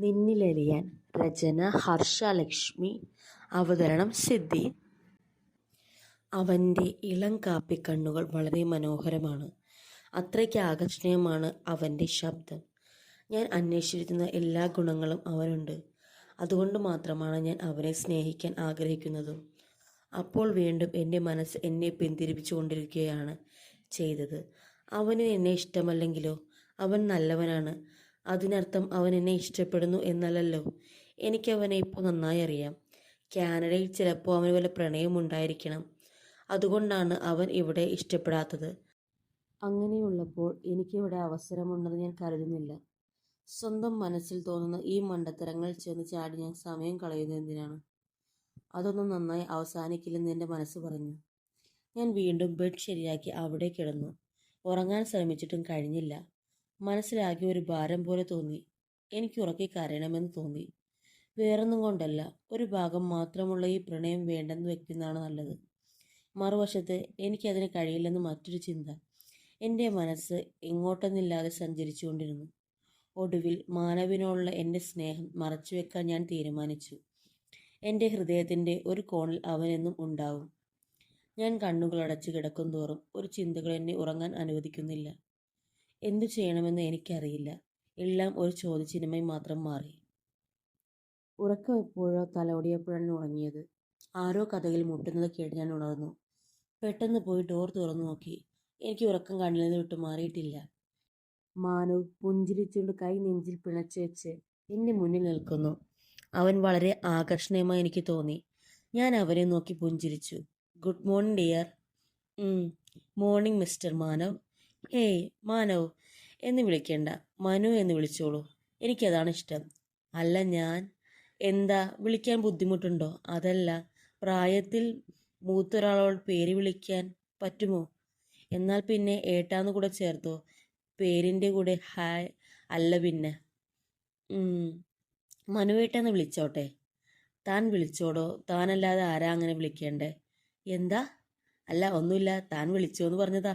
നിന്നിലറിയാൻ രചന ഹർഷ ലക്ഷ്മി അവതരണം സിദ്ധി. അവന്റെ ഇളം കാപ്പി കണ്ണുകൾ വളരെ മനോഹരമാണ്. അത്രയ്ക്ക് ആകർഷണീയമാണ് അവന്റെ ശബ്ദം. ഞാൻ അന്വേഷിച്ചിരുന്ന എല്ലാ ഗുണങ്ങളും അവനുണ്ട്. അതുകൊണ്ട് മാത്രമാണ് ഞാൻ അവനെ സ്നേഹിക്കാൻ ആഗ്രഹിക്കുന്നതും. അപ്പോൾ വീണ്ടും എന്റെ മനസ്സ് എന്നെ പിന്തിരിപ്പിച്ചു കൊണ്ടിരിക്കുകയാണ് ചെയ്തത്. അവന് എന്നെ ഇഷ്ടമല്ലെങ്കിലോ? അവൻ നല്ലവനാണ്. അതിനർത്ഥം അവൻ എന്നെ ഇഷ്ടപ്പെടുന്നു എന്നല്ലല്ലോ. എനിക്കവനെ ഇപ്പോൾ നന്നായി അറിയാം. കാനഡയിൽ ചിലപ്പോൾ അവന് വല്ല പ്രണയമുണ്ടായിരിക്കണം അതുകൊണ്ടാണ് അവൻ ഇവിടെ ഇഷ്ടപ്പെടാത്തത്. അങ്ങനെയുള്ളപ്പോൾ എനിക്കിവിടെ അവസരമുണ്ടെന്ന് ഞാൻ കരുതുന്നില്ല. സ്വന്തം മനസ്സിൽ തോന്നുന്ന ഈ മണ്ടത്തരങ്ങൾ ചെന്ന് ചാടി ഞാൻ സമയം കളയുന്നത് എന്തിനാണ്? അതൊന്നും നന്നായി അവസാനിക്കില്ലെന്ന് എന്റെ മനസ്സ് പറഞ്ഞു. ഞാൻ വീണ്ടും ബെഡ് ശരിയാക്കി അവിടെ കിടന്നു. ഉറങ്ങാൻ ശ്രമിച്ചിട്ടും കഴിഞ്ഞില്ല. മനസ്സിലാകെ ഒരു ഭാരം പോലെ തോന്നി. എനിക്ക് ഉറക്കി കരയണമെന്ന് തോന്നി. വേറൊന്നും കൊണ്ടല്ല. ഒരു ഭാഗം മാത്രമുള്ള ഈ പ്രണയം വേണ്ടെന്ന് വെക്കുന്നതാണ് നല്ലത്. മറുവശത്ത് എനിക്കതിന് കഴിയില്ലെന്ന് മറ്റൊരു ചിന്ത. എന്റെ മനസ്സ് എങ്ങോട്ടെന്നില്ലാതെ സഞ്ചരിച്ചുകൊണ്ടിരുന്നു. ഒടുവിൽ മാനവിനോടുള്ള എന്റെ സ്നേഹം മറച്ചു വെക്കാൻ ഞാൻ തീരുമാനിച്ചു. എന്റെ ഹൃദയത്തിന്റെ ഒരു കോണിൽ അവനെന്നും ഉണ്ടാവും. ഞാൻ കണ്ണുകൾ അടച്ചു കിടക്കും തോറും ഒരു ചിന്തകൾ എന്നെ ഉറങ്ങാൻ അനുവദിക്കുന്നില്ല. എന്തു ചെയ്യണമെന്ന് എനിക്കറിയില്ല. എല്ലാം ഒരു ചോദ്യചിഹ്നമായി മാത്രം മാറി. ഉറക്കം എപ്പോഴോ തലോടിയപ്പോഴാണ് ഉറങ്ങിയത്. ആരോ കഥകൾ മുട്ടുന്നത് കേട്ട് ഞാൻ ഉണർന്നു. പെട്ടെന്ന് പോയി ഡോർ തുറന്നു നോക്കി. എനിക്ക് ഉറക്കം കണ്ണിൽ വിട്ട് മാറിയിട്ടില്ല. മാനു പുഞ്ചിരിച്ചുകൊണ്ട് കൈ നെഞ്ചിൽ പിണച്ചു വെച്ച് എന്റെ മുന്നിൽ നിൽക്കുന്നു. അവൻ വളരെ ആകർഷണീയമായി എനിക്ക് തോന്നി. ഞാൻ അവനെ നോക്കി പുഞ്ചിരിച്ചു. Good morning dear. Morning mister Manav. Hey Manav എന്ന് വിളിക്കേണ്ട. മനു എന്ന് വിളിച്ചോളൂ. എനിക്കതാണ് ഇഷ്ടം. അല്ല ഞാൻ? എന്താ വിളിക്കാൻ ബുദ്ധിമുട്ടുണ്ടോ? അതല്ല പ്രായത്തിൽ മൂത്തൊരാളോട് പേര് വിളിക്കാൻ പറ്റുമോ? എന്നാൽ പിന്നെ ഏട്ടാന്ന് കൂടെ ചേർത്തോ. പേരിന്റെ കൂടെ ഹായ് അല്ല പിന്നെ. മനുവേട്ടെന്ന് വിളിച്ചോട്ടെ. താൻ വിളിച്ചോടോ? താനല്ലാതെ ആരാ അങ്ങനെ വിളിക്കേണ്ടേ? എന്താ? അല്ല ഒന്നുമില്ല. താൻ വിളിച്ചോ എന്ന് പറഞ്ഞതാ.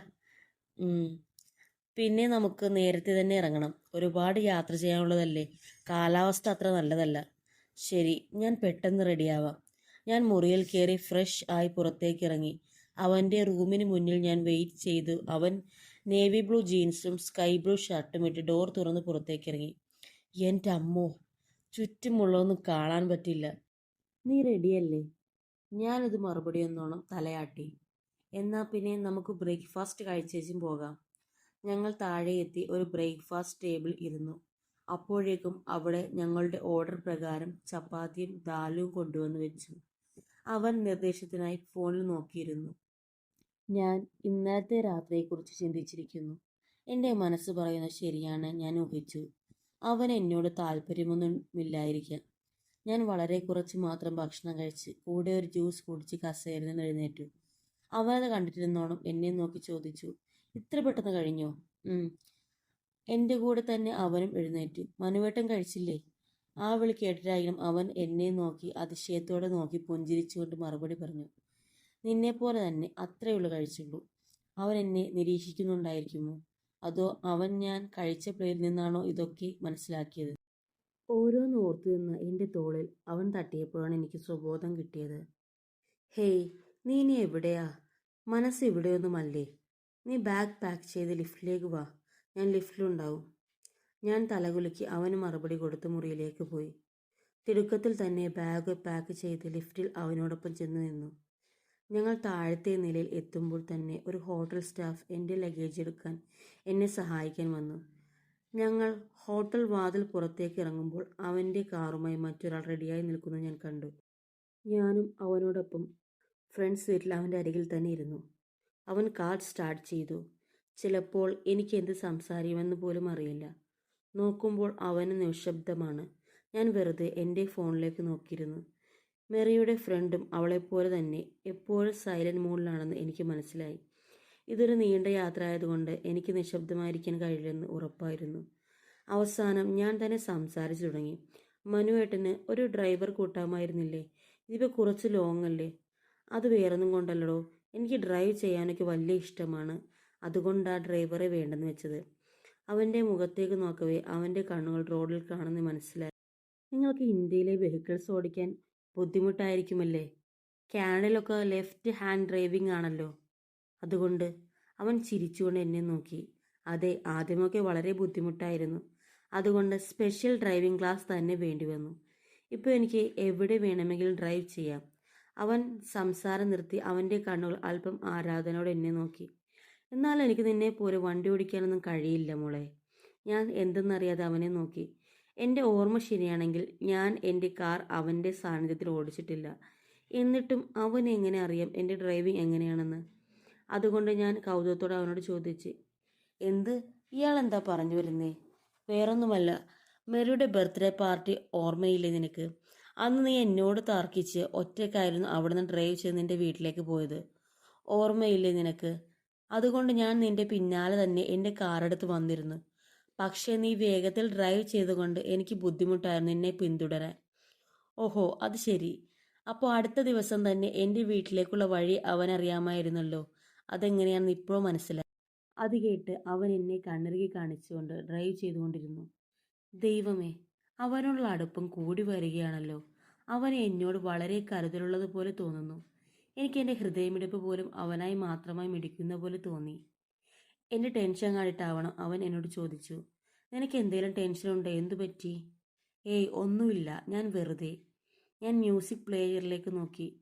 പിന്നെ നമുക്ക് നേരത്തെ തന്നെ ഇറങ്ങണം. ഒരുപാട് യാത്ര ചെയ്യാനുള്ളതല്ലേ? കാലാവസ്ഥ അത്ര നല്ലതല്ല. ശരി ഞാൻ പെട്ടെന്ന് റെഡിയാവാം. ഞാൻ മുറിയിൽ കയറി ഫ്രഷ് ആയി പുറത്തേക്ക് ഇറങ്ങി. അവന്റെ റൂമിന് മുന്നിൽ ഞാൻ വെയിറ്റ് ചെയ്തു അവൻ നേവി ബ്ലൂ ജീൻസും സ്കൈ ബ്ലൂ ഷർട്ടും ഇട്ട് ഡോർ തുറന്ന് പുറത്തേക്ക് ഇറങ്ങി. എന്റെ അമ്മോ ചുറ്റുമുള്ളതൊന്നും കാണാൻ പറ്റില്ല. നീ റെഡിയല്ലേ? ഞാനത് മറുപടി എന്നോണം തലയാട്ടി. എന്നാൽ പിന്നെ നമുക്ക് ബ്രേക്ക്ഫാസ്റ്റ് കഴിച്ചേച്ചും പോകാം. ഞങ്ങൾ താഴെ എത്തി ഒരു ബ്രേക്ക്ഫാസ്റ്റ് ടേബിൾ ഇരുന്നു. അപ്പോഴേക്കും അവിടെ ഞങ്ങളുടെ ഓർഡർ പ്രകാരം ചപ്പാത്തിയും ദാലും കൊണ്ടുവന്ന് വെച്ചു. അവൻ നിർദ്ദേശത്തിനായി ഫോണിൽ നോക്കിയിരുന്നു. ഞാൻ ഇന്നലത്തെ രാത്രിയെക്കുറിച്ച് ചിന്തിച്ചിരിക്കുന്നു. എന്റെ മനസ്സ് പറയുന്നത് ശരിയാണ് ഞാൻ ഊഹിച്ചു. അവൻ എന്നോട് താല്പര്യമൊന്നുമില്ലായിരിക്കാം. ഞാൻ വളരെ കുറച്ച് മാത്രം ഭക്ഷണം കഴിച്ച് കൂടെ ഒരു ജ്യൂസ് കുടിച്ച് കസേരയിൽ നിന്ന് എഴുന്നേറ്റു. അവനത് കണ്ടിട്ടിരുന്നോണം എന്നെ നോക്കി ചോദിച്ചു. ഇത്ര പെട്ടെന്ന് കഴിഞ്ഞോ? എന്റെ കൂടെ തന്നെ അവനും എഴുന്നേറ്റു. മനുവേട്ടൻ കഴിച്ചില്ലേ? ആ വിളി കേട്ടിട്ടായാലും അവൻ എന്നെ നോക്കി അതിശയത്തോടെ നോക്കി പുഞ്ചിരിച്ചുകൊണ്ട് മറുപടി പറഞ്ഞു. നിന്നെപ്പോലെ തന്നെ അത്രയുള്ളൂ കഴിച്ചുള്ളൂ. അവൻ എന്നെ നിരീക്ഷിക്കുന്നുണ്ടായിരിക്കുമോ? അതോ അവൻ ഞാൻ കഴിച്ച പേരിൽ നിന്നാണോ ഇതൊക്കെ മനസ്സിലാക്കിയത്? ഓരോന്ന് ഓർത്തു നിന്ന് എന്റെ തോളിൽ അവൻ തട്ടിയപ്പോഴാണ് എനിക്ക് സ്വബോധം കിട്ടിയത്. ഹേയ് നീ ഇനി എവിടെയാ? മനസ്സ് ഇവിടെയൊന്നുമല്ലേ? നീ ബാഗ് പാക്ക് ചെയ്ത് ലിഫ്റ്റിലേക്ക് വാ. ഞാൻ ലിഫ്റ്റിലുണ്ടാവും ഞാൻ തലകുലുക്കി അവന് മറുപടി കൊടുത്ത് മുറിയിലേക്ക് പോയി. തിടുക്കത്തിൽ തന്നെ ബാഗ് പാക്ക് ചെയ്ത് ലിഫ്റ്റിൽ അവനോടൊപ്പം ചെന്നു നിന്നു. ഞങ്ങൾ താഴത്തെ നിലയിൽ എത്തുമ്പോൾ തന്നെ ഒരു ഹോട്ടൽ സ്റ്റാഫ് എന്റെ ലഗേജ് എടുക്കാൻ എന്നെ സഹായിക്കാൻ വന്നു. ഞങ്ങൾ ഹോട്ടൽ വാതിൽ പുറത്തേക്ക് ഇറങ്ങുമ്പോൾ അവന്റെ കാറുമായി മറ്റൊരാൾ റെഡിയായി നിൽക്കുന്നത് ഞാൻ കണ്ടു. ഞാനും അവനോടൊപ്പം ഫ്രണ്ട് വീട്ടിൽ അവന്റെ അരികിൽ തന്നെ ഇരുന്നു. അവൻ കാർ സ്റ്റാർട്ട് ചെയ്തു. ചിലപ്പോൾ എനിക്ക് എന്ത് സംസാരിക്കുമെന്ന് പോലും അറിയില്ല. നോക്കുമ്പോൾ അവന് നിശബ്ദമാണ്. ഞാൻ വെറുതെ എന്റെ ഫോണിലേക്ക് നോക്കിയിരുന്നു. മെറിയുടെ ഫ്രണ്ടും അവളെപ്പോലെ തന്നെ എപ്പോഴും സൈലന്റ് മൂഡിലാണെന്ന് എനിക്ക് മനസ്സിലായി. ഇതൊരു നീണ്ട യാത്ര ആയതുകൊണ്ട് എനിക്ക് നിശബ്ദമായിരിക്കാൻ കഴിയില്ലെന്ന് ഉറപ്പായിരുന്നു. അവസാനം ഞാൻ തന്നെ സംസാരിച്ചു തുടങ്ങി. മനുവേട്ടന് ഒരു ഡ്രൈവർ കൂട്ടാമായിരുന്നില്ലേ? ഇതിപ്പോൾ കുറച്ച് ലോങ് അല്ലേ അത് വേറൊന്നും കൊണ്ടല്ലടോ. എനിക്ക് ഡ്രൈവ് ചെയ്യാനൊക്കെ വലിയ ഇഷ്ടമാണ്. അതുകൊണ്ട് ആ ഡ്രൈവറെ വേണ്ടെന്ന് വെച്ചത്. അവന്റെ മുഖത്തേക്ക് നോക്കവേ അവന്റെ കണ്ണുകൾ റോഡിൽ കാണുന്ന മനസ്സിലായി. നിങ്ങൾക്ക് ഇന്ത്യയിലെ വെഹിക്കിൾസ് ഓടിക്കാൻ ബുദ്ധിമുട്ടായിരിക്കുമല്ലേ? കാനഡയിലൊക്കെ ലെഫ്റ്റ് ഹാൻഡ് ഡ്രൈവിംഗ് ആണല്ലോ. അതുകൊണ്ട് അവൻ ചിരിച്ചുകൊണ്ട് എന്നെ നോക്കി. അതെ ആദ്യമൊക്കെ വളരെ ബുദ്ധിമുട്ടായിരുന്നു. അതുകൊണ്ട് സ്പെഷ്യൽ ഡ്രൈവിംഗ് ക്ലാസ് തന്നെ വേണ്ടി വന്നു. ഇപ്പോൾ എനിക്ക് എവിടെ വേണമെങ്കിലും ഡ്രൈവ് ചെയ്യാം. അവൻ സംസാരം നിർത്തി അവന്റെ കണ്ണുകൾ അല്പം ആരാധനയോടെ എന്നെ നോക്കി. എന്നാൽ എനിക്ക് നിന്നെ പോലെ വണ്ടി ഓടിക്കാനൊന്നും കഴിയില്ല മോളെ. ഞാൻ എന്തെന്നറിയാതെ അവനെ നോക്കി. എന്റെ ഓർമ്മ ശരിയാണെങ്കിൽ ഞാൻ എന്റെ കാർ അവന്റെ സാന്നിധ്യത്തിൽ ഓടിച്ചിട്ടില്ല. എന്നിട്ടും അവൻ എങ്ങനെ അറിയാം എന്റെ ഡ്രൈവിംഗ് എങ്ങനെയാണെന്ന്? അതുകൊണ്ട് ഞാൻ കൗതുകത്തോടെ അവനോട് ചോദിച്ച് എന്ത്? ഇയാൾ എന്താ പറഞ്ഞു വരുന്നേ? വേറൊന്നുമല്ല. മെറിയുടെ ബർത്ത്ഡേ പാർട്ടി ഓർമ്മയില്ലേ നിനക്ക്? അന്ന് നീ എന്നോട് തർക്കിച്ച് ഒറ്റയ്ക്കായിരുന്നു അവിടുന്ന് ഡ്രൈവ് ചെയ്ത് നിന്റെ വീട്ടിലേക്ക് പോയത്. ഓർമ്മയില്ലേ നിനക്ക്? അതുകൊണ്ട് ഞാൻ നിന്റെ പിന്നാലെ തന്നെ എന്റെ കാറെടുത്ത് വന്നിരുന്നു. പക്ഷേ നീ വേഗത്തിൽ ഡ്രൈവ് ചെയ്തുകൊണ്ട് എനിക്ക് ബുദ്ധിമുട്ടായിരുന്നു എന്നെ പിന്തുടരാൻ. ഓഹോ അത് ശരി. അപ്പോൾ അടുത്ത ദിവസം തന്നെ എന്റെ വീട്ടിലേക്കുള്ള വഴി അവൻ അറിയാമായിരുന്നല്ലോ. അതെങ്ങനെയാണെന്ന് ഇപ്പോഴും മനസ്സിലായി. അത് കേട്ട് അവൻ എന്നെ കണ്ണിറുകി കാണിച്ചുകൊണ്ട് ഡ്രൈവ് ചെയ്തുകൊണ്ടിരുന്നു. ദൈവമേ അവനോടുള്ള അടുപ്പം കൂടി വരികയാണല്ലോ. അവൻ എന്നോട് വളരെ കരുതലുള്ളതുപോലെ തോന്നുന്നു. എനിക്ക് എന്റെ ഹൃദയമിടിപ്പ് പോലും അവനായി മാത്രമായി മിടിക്കുന്ന പോലെ തോന്നി. എന്റെ ടെൻഷൻ കാണിട്ടാവണം അവൻ എന്നോട് ചോദിച്ചു. നിനക്ക് എന്തെങ്കിലും ടെൻഷൻ ഉണ്ടോ? എന്തു പറ്റി? ഏയ് ഒന്നുമില്ല. ഞാൻ വെറുതെ. ഞാൻ മ്യൂസിക് പ്ലെയറിലേക്ക് നോക്കി.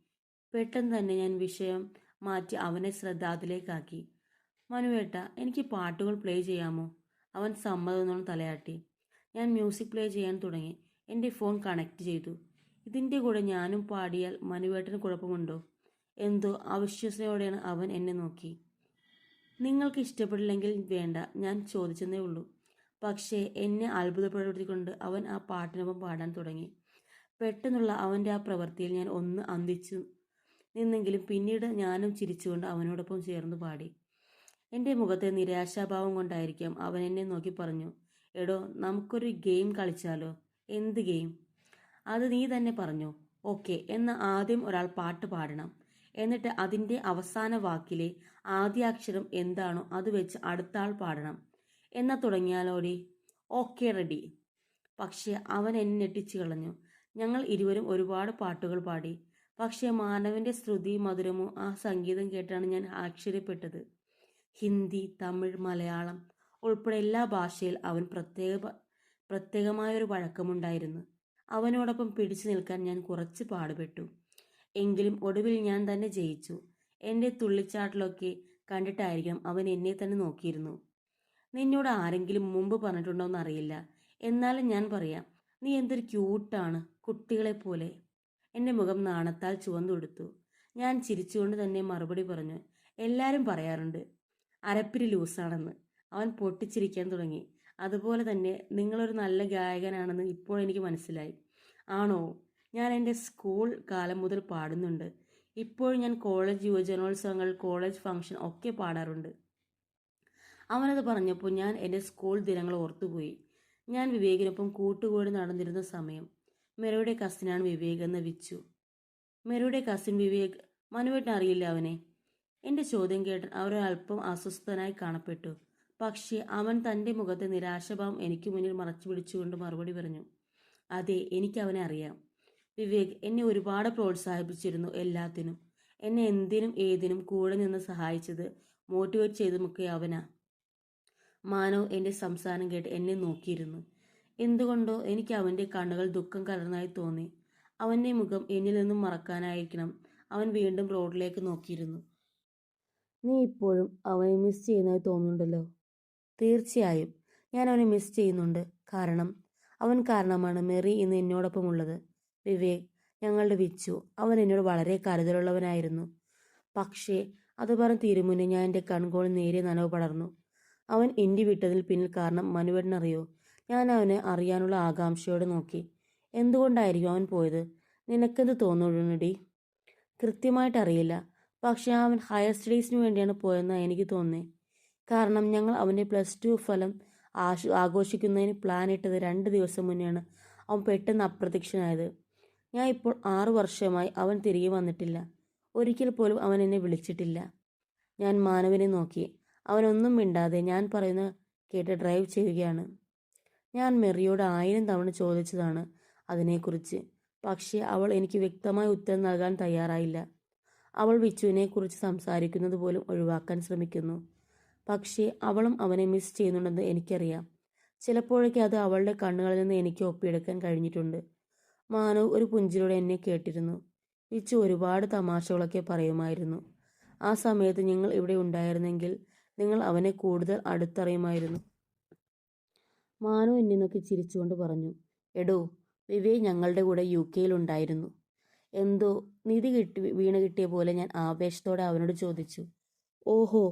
പെട്ടെന്ന് തന്നെ ഞാൻ വിഷയം മാറ്റി അവനെ ശ്രദ്ധ അതിലേക്കാക്കി മനുവേട്ട എനിക്ക് പാട്ടുകൾ പ്ലേ ചെയ്യാമോ? അവൻ സമ്മതമെന്നോണം തലയാട്ടി. ഞാൻ മ്യൂസിക് പ്ലേ ചെയ്യാൻ തുടങ്ങി. എന്റെ ഫോൺ കണക്ട് ചെയ്തു. ഇതിന്റെ കൂടെ ഞാനും പാടിയാൽ മനുവേട്ടന് കുഴപ്പമുണ്ടോ? എന്തോ അവിശ്വസനയോടെയാണ് അവൻ എന്നെ നോക്കി. നിങ്ങൾക്ക് ഇഷ്ടപ്പെടില്ലെങ്കിൽ വേണ്ട ഞാൻ ചോദിച്ചെന്നേ ഉള്ളൂ. പക്ഷേ എന്നെ അത്ഭുതപ്പെടുത്തിക്കൊണ്ട് അവൻ ആ പാട്ടിനൊപ്പം പാടാൻ തുടങ്ങി. പെട്ടെന്നുള്ള അവന്റെ ആ പ്രവൃത്തിയിൽ ഞാൻ ഒന്ന് അന്തിച്ചു നിന്നെങ്കിലും പിന്നീട് ഞാനും ചിരിച്ചുകൊണ്ട് അവനോടൊപ്പം ചേർന്ന് പാടി. എന്റെ മുഖത്തെ നിരാശാഭാവം കൊണ്ടായിരിക്കാം അവൻ എന്നെ നോക്കി പറഞ്ഞു. എടോ നമുക്കൊരു ഗെയിം കളിച്ചാലോ? എന്ത് ഗെയിം? അത് നീ തന്നെ പറഞ്ഞു. ഓക്കെ എന്ന് ആദ്യം ഒരാൾ പാട്ട് പാടണം. എന്നിട്ട് അതിന്റെ അവസാന വാക്കിലെ ആദ്യാക്ഷരം എന്താണോ അത് വെച്ച് അടുത്ത ആൾ പാടണം. എന്നാ തുടങ്ങിയാലോടി? Okay ready. പക്ഷേ അവൻ എന്നെ ഞെട്ടിച്ചു കളഞ്ഞു. ഞങ്ങൾ ഇരുവരും ഒരുപാട് പാട്ടുകൾ പാടി. പക്ഷേ മാനവന്റെ ശ്രുതി മധുരമോ ആ സംഗീതം കേട്ടാണ് ഞാൻ ആശ്ചര്യപ്പെട്ടത്. ഹിന്ദി തമിഴ് മലയാളം ഉൾപ്പെടെ എല്ലാ ഭാഷയിൽ അവൻ പ്രത്യേക പ്രത്യേകമായൊരു വഴക്കമുണ്ടായിരുന്നു. അവനോടൊപ്പം പിടിച്ചു നിൽക്കാൻ ഞാൻ കുറച്ച് പാടുപെട്ടു. എങ്കിലും ഒടുവിൽ ഞാൻ തന്നെ ജയിച്ചു. എന്റെ തുള്ളിച്ചാട്ടിലൊക്കെ കണ്ടിട്ടായിരിക്കണം അവൻ എന്നെ തന്നെ നോക്കിയിരുന്നു. നിന്നോട് ആരെങ്കിലും മുമ്പ് പറഞ്ഞിട്ടുണ്ടോ എന്നറിയില്ല. എന്നാലും ഞാൻ പറയാം നീ എന്തൊരു ക്യൂട്ടാണ് കുട്ടികളെ പോലെ എന്റെ മുഖം നാണത്താൽ ചുവന്നുകൊടുത്തു. ഞാൻ ചിരിച്ചുകൊണ്ട് തന്നെ മറുപടി പറഞ്ഞു എല്ലാവരും പറയാറുണ്ട് അരപ്പിരി ലൂസാണെന്ന്. അവൻ പൊട്ടിച്ചിരിക്കാൻ തുടങ്ങി. അതുപോലെ തന്നെ നിങ്ങളൊരു നല്ല ഗായകനാണെന്ന് ഇപ്പോൾ എനിക്ക് മനസ്സിലായി. ആണോ? ഞാൻ എന്റെ സ്കൂൾ കാലം മുതൽ പാടുന്നുണ്ട്. ഇപ്പോൾ ഞാൻ കോളേജ് യുവജനോത്സവങ്ങൾ കോളേജ് ഫംഗ്ഷൻ ഒക്കെ പാടാറുണ്ട്. അവനത് പറഞ്ഞപ്പോൾ ഞാൻ എന്റെ സ്കൂൾ ദിനങ്ങൾ ഓർത്തുപോയി. ഞാൻ വിവേകിനൊപ്പം കൂട്ടുകൂടി നടന്നിരുന്ന സമയം. മെറയുടെ കസിനാണ് വിവേക് എന്ന് വിച്ചു. മെറയുടെ കസിൻ വിവേക് മനുവേട്ടൻ അറിയില്ല അവനെ. എന്റെ ചോദ്യം കേട്ട് അവരൊരൽപ്പം അസ്വസ്ഥനായി കാണപ്പെട്ടു. പക്ഷേ അവൻ തന്റെ മുഖത്തെ നിരാശഭാവം എനിക്ക് മുന്നിൽ മറച്ചു പിടിച്ചുകൊണ്ട് മറുപടി പറഞ്ഞു അതെ എനിക്ക് അവനെ അറിയാം. വിവേക് എന്നെ ഒരുപാട് പ്രോത്സാഹിപ്പിച്ചിരുന്നു എല്ലാത്തിനും. എന്നെ എന്തിനും ഏതിനും കൂടെ നിന്ന് സഹായിച്ചത് മോട്ടിവേറ്റ് ചെയ്തുമൊക്കെ അവനാ. മാനവ് എന്റെ സംസാരം കേട്ട് എന്നെ നോക്കിയിരുന്നു. എന്തുകൊണ്ടോ എനിക്ക് അവന്റെ കണ്ണുകൾ ദുഃഖം കലർന്നായി തോന്നി. അവന്റെ മുഖം എന്നിൽ നിന്നും മറക്കാനായിരിക്കണം. അവൻ വീണ്ടും റോഡിലേക്ക് നോക്കിയിരുന്നു. നീ ഇപ്പോഴും അവനെ മിസ് ചെയ്യുന്നതായി തോന്നുന്നുണ്ടല്ലോ. തീർച്ചയായും. ഞാൻ അവനെ മിസ് ചെയ്യുന്നുണ്ട്. കാരണം അവൻ കാരണമാണ് മെറി ഇന്ന് എന്നോടൊപ്പം ഉള്ളത് വിവേക് ഞങ്ങളുടെ വിച്ചു അവൻ എന്നോട് വളരെ കരുതലുള്ളവനായിരുന്നു. പക്ഷേ അത് പറഞ്ഞ് തീരുമുന്നേ ഞാൻ എന്റെ കൺകോൾ നേരെ നനവ് പടർന്നു. അവൻ എന്റെ വിട്ടതിൽ പിന്നിൽ കാരണം മനുവേട്ടനറിയോ? ഞാൻ അവനെ അറിയാനുള്ള ആകാംക്ഷയോടെ നോക്കി. എന്തുകൊണ്ടായിരിക്കും അവൻ പോയത്? നിനക്കെന്ത് തോന്നുന്നുടി കൃത്യമായിട്ടറിയില്ല. പക്ഷേ അവൻ ഹയർ സ്റ്റഡീസിന് വേണ്ടിയാണ് പോയെന്നാണ് എനിക്ക് തോന്നുന്നത് കാരണം ഞങ്ങൾ അവന്റെ പ്ലസ് ടു ഫലം ആശ ആഘോഷിക്കുന്നതിന് പ്ലാൻ ഇട്ടത് രണ്ട് ദിവസം മുന്നെയാണ് അവൻ പെട്ടെന്ന് അപ്രത്യക്ഷനായത്. ഞാൻ ഇപ്പോൾ ആറു വർഷമായി അവൻ തിരികെ വന്നിട്ടില്ല. ഒരിക്കൽ പോലും അവൻ എന്നെ വിളിച്ചിട്ടില്ല. ഞാൻ മാനവനെ നോക്കി. അവനൊന്നും മിണ്ടാതെ ഞാൻ പറയുന്ന കേട്ട് ഡ്രൈവ് ചെയ്യുകയാണ്. ഞാൻ മെറിയോട് ആയിരം തവണ ചോദിച്ചതാണ് അതിനെക്കുറിച്ച്. പക്ഷേ അവൾ എനിക്ക് വ്യക്തമായ ഉത്തരം നൽകാൻ തയ്യാറായില്ല. അവൾ വിച്ചുവിനെക്കുറിച്ച് സംസാരിക്കുന്നത് പോലും ഒഴിവാക്കാൻ ശ്രമിക്കുന്നു. പക്ഷേ അവളും അവനെ മിസ് ചെയ്യുന്നുണ്ടെന്ന് എനിക്കറിയാം. ചിലപ്പോഴൊക്കെ അത് അവളുടെ കണ്ണുകളിൽ നിന്ന് എനിക്ക് ഒപ്പിയെടുക്കാൻ കഴിഞ്ഞിട്ടുണ്ട്. മാനവ് ഒരു പുഞ്ചിലൂടെ എന്നെ കേട്ടിരുന്നു. വിച്ചു ഒരുപാട് തമാശകളൊക്കെ പറയുമായിരുന്നു. ആ സമയത്ത് നിങ്ങൾ ഇവിടെ ഉണ്ടായിരുന്നെങ്കിൽ നിങ്ങൾ അവനെ കൂടുതൽ അടുത്തറിയുമായിരുന്നു. മാനു എന്നെ നോക്കി ചിരിച്ചുകൊണ്ട് പറഞ്ഞു എടോ വിവേക് ഞങ്ങളുടെ കൂടെ യു കെയിലുണ്ടായിരുന്നു എന്തോ നിധി കിട്ടി വീണ് കിട്ടിയ പോലെ ഞാൻ ആവേശത്തോടെ അവനോട് ചോദിച്ചു ഓഹോ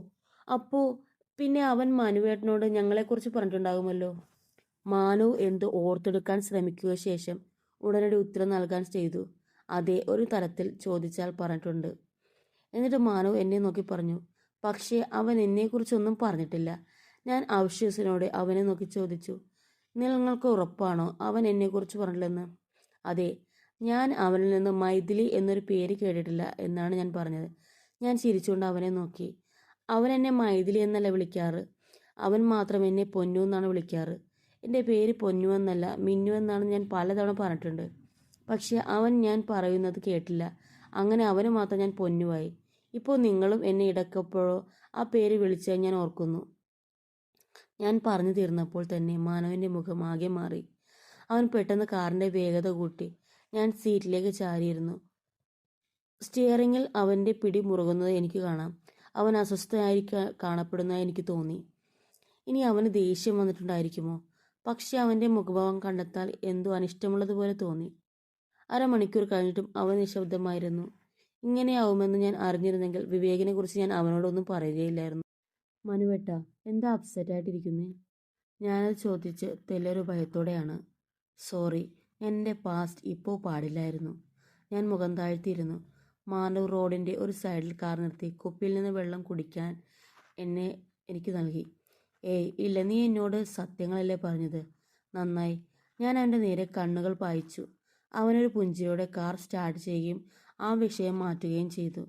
അപ്പോ പിന്നെ അവൻ മനുവേട്ടനോട് ഞങ്ങളെക്കുറിച്ച് പറഞ്ഞിട്ടുണ്ടാകുമല്ലോ. മാനു എന്ത് ഓർത്തെടുക്കാൻ ശ്രമിക്കുക ശേഷം ഉടനടി ഉത്തരം നൽകാൻ ചെയ്തു. അതേ ഒരു തരത്തിൽ ചോദിച്ചാൽ പറഞ്ഞിട്ടുണ്ട്. എന്നിട്ട് മാനു എന്നെ നോക്കി പറഞ്ഞു. പക്ഷേ അവൻ എന്നെക്കുറിച്ചൊന്നും പറഞ്ഞിട്ടില്ല. ഞാൻ അവിശ്വസനോടെ അവനെ നോക്കി ചോദിച്ചു. നിങ്ങൾക്ക് ഉറപ്പാണോ അവൻ എന്നെക്കുറിച്ച് പറഞ്ഞില്ലെന്ന് അതെ ഞാൻ അവനിൽ നിന്ന് മൈഥിലി എന്നൊരു പേര് കേട്ടിട്ടില്ല എന്നാണ് ഞാൻ പറഞ്ഞത്. ഞാൻ ചിരിച്ചുകൊണ്ട് അവനെ നോക്കി. അവൻ എന്നെ മൈഥിലി എന്നല്ല വിളിക്കാറ്. അവൻ മാത്രം എന്നെ പൊന്നു എന്നാണ് വിളിക്കാറ്. എന്റെ പേര് പൊന്നു എന്നല്ല മിന്നു എന്നാണ് ഞാൻ പലതവണ പറഞ്ഞിട്ടുണ്ട്. പക്ഷേ അവൻ ഞാൻ പറയുന്നത് കേട്ടില്ല. അങ്ങനെ അവന് മാത്രം ഞാൻ പൊന്നുവായി. ഇപ്പോൾ നിങ്ങളും എന്നെ ഇടക്കപ്പോഴോ ആ പേര് വിളിച്ചാൽ ഞാൻ ഓർക്കുന്നു. ഞാൻ പറഞ്ഞു തീർന്നപ്പോൾ തന്നെ മാനവന്റെ മുഖം ആകെ മാറി. അവൻ പെട്ടെന്ന് കാറിന്റെ വേഗത കൂട്ടി. ഞാൻ സീറ്റിലേക്ക് ചാരിയിരുന്നു. സ്റ്റിയറിങ്ങിൽ അവന്റെ പിടി മുറുകുന്നത് എനിക്ക് കാണാം. അവൻ അസ്വസ്ഥനായി കാണപ്പെടുന്നതായി എനിക്ക് തോന്നി. ഇനി അവന് ദേഷ്യം വന്നിട്ടുണ്ടായിരിക്കുമോ? പക്ഷെ അവന്റെ മുഖഭാവം കണ്ടെത്താൽ എന്തോ അനിഷ്ടമുള്ളതുപോലെ തോന്നി. അരമണിക്കൂർ കഴിഞ്ഞിട്ടും അവൻ നിശബ്ദമായിരുന്നു. ഇങ്ങനെയാവുമെന്ന് ഞാൻ അറിഞ്ഞിരുന്നെങ്കിൽ വിവേകിനെ കുറിച്ച് ഞാൻ അവനോടൊന്നും പറയുകയില്ലായിരുന്നു. മനുവേട്ട എന്താ അപ്സെറ്റായിട്ടിരിക്കുന്നേ? ഞാനത് ചോദിച്ച് തെല്ലൊരു ഭയത്തോടെയാണ്. സോറി എന്റെ പാസ്റ്റ് ഇപ്പോൾ പാടില്ലായിരുന്നു. ഞാൻ മുഖം താഴ്ത്തിയിരുന്നു. മാനവ് റോഡിന്റെ ഒരു സൈഡിൽ കാർ നിർത്തി. കുപ്പിയിൽ നിന്ന് വെള്ളം കുടിക്കാൻ എന്നെ എനിക്ക് നൽകി. ഏയ് ഇല്ല നീ എന്നോട് സത്യങ്ങളല്ലേ പറഞ്ഞത്? നന്നായി. ഞാൻ അവന്റെ നേരെ കണ്ണുകൾ പായിച്ചു. അവനൊരു പുഞ്ചിയോടെ കാർ സ്റ്റാർട്ട് ചെയ്യുകയും ആ വിഷയം മാറ്റുകയും ചെയ്തു.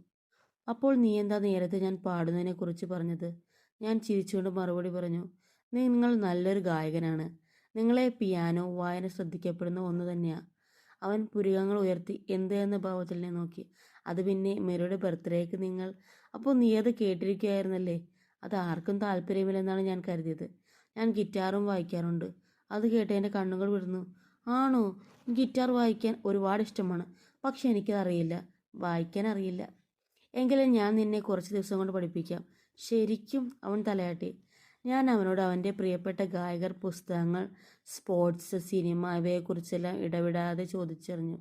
അപ്പോൾ നീ എന്താ നേരത്തെ ഞാൻ പാടുന്നതിനെക്കുറിച്ച് പറഞ്ഞത്? ഞാൻ ചിരിച്ചുകൊണ്ട് മറുപടി പറഞ്ഞു നിങ്ങൾ നല്ലൊരു ഗായകനാണ്. നിങ്ങളെ പിയാനോ വായന ശ്രദ്ധിക്കപ്പെടുന്ന ഒന്ന് തന്നെയാണ് അവൻ പുരികങ്ങൾ ഉയർത്തി എന്ത് എന്ന ഭാവത്തിൽ നോക്കി. അത് പിന്നെ മെറിയുടെ ബർത്ത്ഡേക്ക് നിങ്ങൾ അപ്പോൾ നീ അത് കേട്ടിരിക്കുകയായിരുന്നല്ലേ അത് ആർക്കും താല്പര്യമില്ലെന്നാണ് ഞാൻ കരുതിയത്. ഞാൻ ഗിറ്റാറും വായിക്കാറുണ്ട്. അത് കേട്ട് എന്റെ കണ്ണുകൾ വിടുന്നു ആണോ? ഗിറ്റാർ വായിക്കാൻ ഒരുപാട് ഇഷ്ടമാണ്. പക്ഷെ എനിക്കതറിയില്ല വായിക്കാൻ അറിയില്ല. എങ്കിലും ഞാൻ നിന്നെ കുറച്ച് ദിവസം കൊണ്ട് പഠിപ്പിക്കാം. ശരിക്കും അവൻ തലയാട്ടി. ഞാൻ അവനോട് അവന്റെ പ്രിയപ്പെട്ട ഗായകർ പുസ്തകങ്ങൾ സ്പോർട്സ് സിനിമ ഇവയെക്കുറിച്ചെല്ലാം ഇടവിടാതെ ചോദിച്ചറിഞ്ഞു.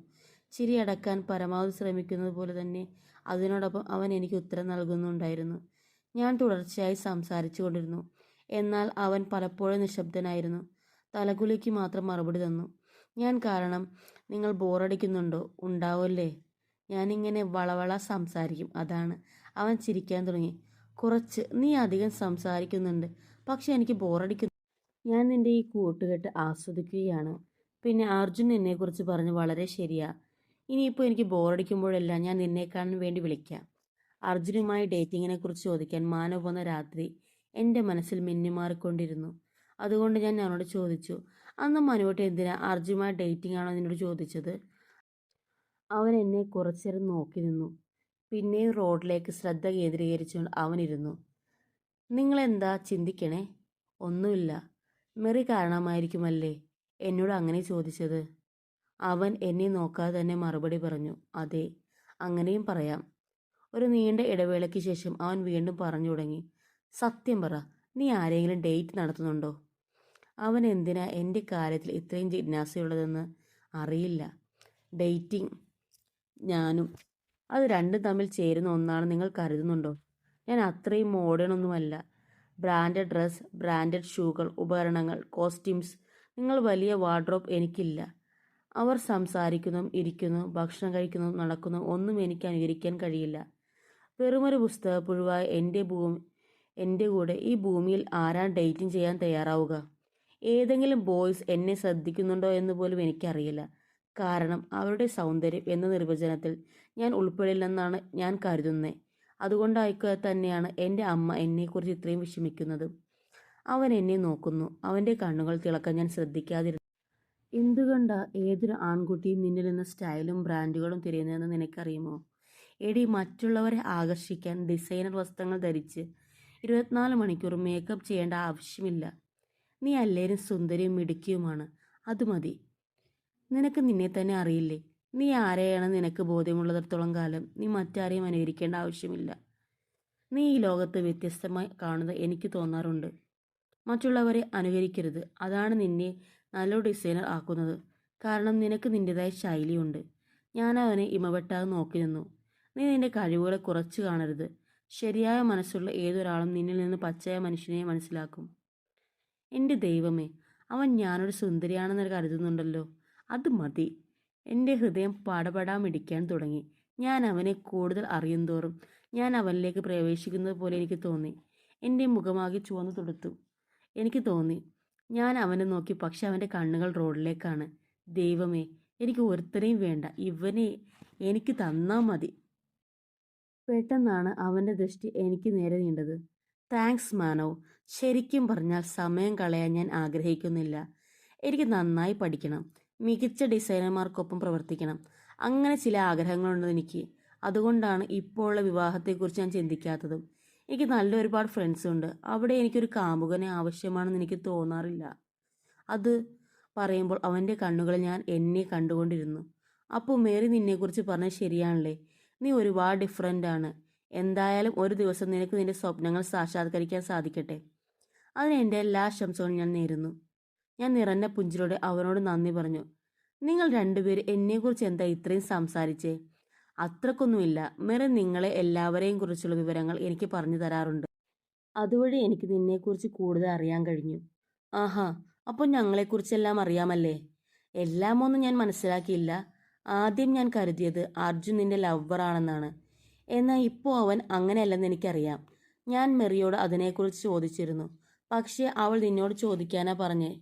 ചിരി അടക്കാൻ പരമാവധി ശ്രമിക്കുന്നത് പോലെ തന്നെ അതിനോടൊപ്പം അവൻ എനിക്ക് ഉത്തരം നൽകുന്നുണ്ടായിരുന്നു. ഞാൻ തുടർച്ചയായി സംസാരിച്ചു കൊണ്ടിരുന്നു. എന്നാൽ അവൻ പലപ്പോഴും നിശബ്ദനായിരുന്നു. തലകുലിക്ക് മാത്രം മറുപടി തന്നു. ഞാൻ കാരണം നിങ്ങൾ ബോറടിക്കുന്നുണ്ടോ? ഉണ്ടാവല്ലേ? ഞാനിങ്ങനെ വളവള സംസാരിക്കും. അതാണ്. അവൻ ചിരിക്കാൻ തുടങ്ങി. കുറച്ച് നീ അധികം സംസാരിക്കുന്നുണ്ട്. പക്ഷെ എനിക്ക് ബോറടിക്കുന്നു. ഞാൻ നിന്റെ ഈ കൂട്ടുകെട്ട് ആസ്വദിക്കുകയാണ്. പിന്നെ അർജുൻ എന്നെക്കുറിച്ച് പറഞ്ഞ് വളരെ ശരിയാ. ഇനിയിപ്പോൾ എനിക്ക് ബോറടിക്കുമ്പോഴെല്ലാം ഞാൻ നിന്നെ കാണാൻ വേണ്ടി വിളിക്കാം. അർജുനുമായി ഡേറ്റിങ്ങിനെ കുറിച്ച് ചോദിക്കാൻ മാനവ് വന്ന രാത്രി എന്റെ മനസ്സിൽ മിന്നിമാറിക്കൊണ്ടിരുന്നു അതുകൊണ്ട് ഞാൻ അവനോട് ചോദിച്ചു അന്ന് മനുവട്ട് എന്തിനാ അർജുനുമായി ഡേറ്റിംഗ് ആണോ എന്നോട് ചോദിച്ചത്? അവൻ എന്നെ കുറച്ചേരം നോക്കി നിന്നു. പിന്നെയും റോഡിലേക്ക് ശ്രദ്ധ കേന്ദ്രീകരിച്ചുകൊണ്ട് അവനിരുന്നു നിങ്ങളെന്താ ചിന്തിക്കണേ? ഒന്നുമില്ല. മെറി കാരണമായിരിക്കുമല്ലേ എന്നോട് അങ്ങനെ ചോദിച്ചത്? അവൻ എന്നെ നോക്കാതെ തന്നെ മറുപടി പറഞ്ഞു അതെ അങ്ങനെയും പറയാം. ഒരു നീണ്ട ഇടവേളയ്ക്ക് ശേഷം അവൻ വീണ്ടും പറഞ്ഞു തുടങ്ങി സത്യം പറ നീ ആരെങ്കിലും ഡേറ്റ് നടത്തുന്നുണ്ടോ? അവൻ എന്തിനാ എന്റെ കാര്യത്തിൽ ഇത്രയും ജിജ്ഞാസയുള്ളതെന്ന് അറിയില്ല. ഡേറ്റിംഗ് ഞാനും അത് രണ്ടും തമ്മിൽ ചേരുന്ന ഒന്നാണ് നിങ്ങൾ കരുതുന്നുണ്ടോ? ഞാൻ അത്രയും മോഡേൺ ഒന്നുമല്ല. ബ്രാൻഡഡ് ഡ്രസ് ബ്രാൻഡഡ് ഷൂകൾ ഉപകരണങ്ങൾ കോസ്റ്റ്യൂംസ് നിങ്ങൾ വലിയ വാർഡ്രോബ് എനിക്കില്ല. അവർ സംസാരിക്കുന്നതും ഇരിക്കുന്നു ഭക്ഷണം കഴിക്കുന്നതും നടക്കുന്നു. ഒന്നും എനിക്ക് അനുകരിക്കാൻ കഴിയില്ല. വെറുമൊരു പുസ്തക പുഴുവായ എന്റെ ഭൂമി എന്റെ കൂടെ ഈ ഭൂമിയിൽ ആരാ ഡേറ്റിംഗ് ചെയ്യാൻ തയ്യാറാവുക? ഏതെങ്കിലും ബോയ്സ് എന്നെ ശ്രദ്ധിക്കുന്നുണ്ടോ എന്ന് പോലും എനിക്കറിയില്ല. കാരണം അവരുടെ സൗന്ദര്യം എന്ന നിർവചനത്തിൽ ഞാൻ ഉൾപ്പെടില്ലെന്നാണ് ഞാൻ കരുതുന്നത് അതുകൊണ്ടായിക്കുക തന്നെയാണ് എന്റെ അമ്മ എന്നെക്കുറിച്ച് ഇത്രയും വിഷമിക്കുന്നത്. അവൻ എന്നെ നോക്കുന്നു. അവന്റെ കണ്ണുകൾ തിളക്കാൻ ഞാൻ ശ്രദ്ധിക്കാതിരുന്നു എന്തുകൊണ്ടാ ഏതൊരു ആൺകുട്ടിയും നിന്നിൽ നിന്ന് സ്റ്റൈലും ബ്രാൻഡുകളും തിരയുന്നതെന്ന് നിനക്കറിയുമോ? എടി മറ്റുള്ളവരെ ആകർഷിക്കാൻ ഡിസൈനർ വസ്ത്രങ്ങൾ ധരിച്ച് ഇരുപത്തിനാല് മണിക്കൂർ മേക്കപ്പ് ചെയ്യേണ്ട ആവശ്യമില്ല. നീ അല്ലേലും സുന്ദരിയും മിടുക്കിയുമാണ്. അത് മതി. നിനക്ക് നിന്നെ തന്നെ അറിയില്ലേ? നീ ആരെയാണ് നിനക്ക് ബോധ്യമുള്ളിടത്തോളം കാലം? നീ മറ്റാരെയും അനുകരിക്കേണ്ട ആവശ്യമില്ല. നീ ഈ ലോകത്ത് വ്യത്യസ്തമായി കാണുന്നത് എനിക്ക് തോന്നാറുണ്ട്. മറ്റുള്ളവരെ അനുകരിക്കരുത്. അതാണ് നിന്നെ നല്ലൊരു ഡിസൈനർ ആക്കുന്നത്. കാരണം നിനക്ക് നിന്റെതായ ശൈലിയുണ്ട്. ഞാൻ അവനെ ഇമവെട്ടാതെ നോക്കി നിന്നു നീ നിന്റെ കഴിവുകളെ കുറച്ച് കാണരുത്. ശരിയായ മനസ്സുള്ള ഏതൊരാളും നിന്നിൽ നിന്ന് പച്ചയായ മനുഷ്യനെ മനസ്സിലാക്കും. എന്റെ ദൈവമേ അവൻ ഞാനൊരു സുന്ദരിയാണെന്ന് കരുതുന്നുണ്ടല്ലോ. അത് മതി. എന്റെ ഹൃദയം പടപടാ മിടിക്കാൻ തുടങ്ങി. ഞാൻ അവനെ കൂടുതൽ അറിയുന്തോറും ഞാൻ അവനിലേക്ക് പ്രവേശിക്കുന്നത് പോലെ എനിക്ക് തോന്നി. എന്റെ മുഖമാകെ ചുവന്നു തുടുത്തു. എനിക്ക് തോന്നി ഞാൻ അവനെ നോക്കി പക്ഷെ അവന്റെ കണ്ണുകൾ റോഡിലേക്കാണ്. ദൈവമേ എനിക്ക് ഒരുത്തരെയും വേണ്ട. ഇവനെ എനിക്ക് തന്നാൽ മതി. പെട്ടെന്നാണ് അവന്റെ ദൃഷ്ടി എനിക്ക് നേരെ നീണ്ടത്. താങ്ക്സ് മാനവ്. ശരിക്കും പറഞ്ഞാൽ സമയം കളയാൻ ഞാൻ ആഗ്രഹിക്കുന്നില്ല. എനിക്ക് നന്നായി പഠിക്കണം. മികച്ച ഡിസൈനർമാർക്കൊപ്പം പ്രവർത്തിക്കണം. അങ്ങനെ ചില ആഗ്രഹങ്ങളുണ്ട് എനിക്ക്. അതുകൊണ്ടാണ് ഇപ്പോഴുള്ള വിവാഹത്തെക്കുറിച്ച് ഞാൻ ചിന്തിക്കാത്തതും. എനിക്ക് നല്ല ഒരുപാട് ഫ്രണ്ട്സ് ഉണ്ട്. അവിടെ എനിക്കൊരു കാമുകനെ ആവശ്യമാണെന്ന് എനിക്ക് തോന്നാറില്ല. അത് പറയുമ്പോൾ അവന്റെ കണ്ണുകളിൽ ഞാൻ എന്നെ കണ്ടുകൊണ്ടിരുന്നു. അപ്പോൾ മേരി നിന്നെക്കുറിച്ച് പറഞ്ഞത് ശരിയാണല്ലേ? നീ ഒരുപാട് ഡിഫറെന്റ് ആണ്. എന്തായാലും ഒരു ദിവസം നിനക്ക് നിന്റെ സ്വപ്നങ്ങൾ സാക്ഷാത്കരിക്കാൻ സാധിക്കട്ടെ. അതിന് എന്റെ എല്ലാ ആശംസകളും ഞാൻ നേരുന്നു. ഞാൻ നിറഞ്ഞ പുഞ്ചിരോടെ അവനോട് നന്ദി പറഞ്ഞു. നിങ്ങൾ രണ്ടുപേരും എന്നെക്കുറിച്ച് എന്താ ഇത്രയും സംസാരിച്ചേ? അത്രക്കൊന്നുമില്ല. മെറി നിങ്ങളെ എല്ലാവരെയും കുറിച്ചുള്ള വിവരങ്ങൾ എനിക്ക് പറഞ്ഞു തരാറുണ്ട്. അതുവഴി എനിക്ക് നിന്നെക്കുറിച്ച് കൂടുതൽ അറിയാൻ കഴിഞ്ഞു. ആഹാ അപ്പോൾ ഞങ്ങളെക്കുറിച്ചെല്ലാം അറിയാമല്ലേ? എല്ലാമൊന്നും ഞാൻ മനസ്സിലാക്കിയില്ല. ആദ്യം ഞാൻ കരുതിയത് അർജുൻ നിന്റെ ലവറാണെന്നാണ് എന്നാൽ ഇപ്പോൾ അവൻ അങ്ങനെയല്ലെന്ന് എനിക്കറിയാം. ഞാൻ മെറിയോട് അതിനെക്കുറിച്ച് ചോദിച്ചിരുന്നു. പക്ഷേ അവൾ നിന്നോട് ചോദിക്കാനാ പറഞ്ഞേ.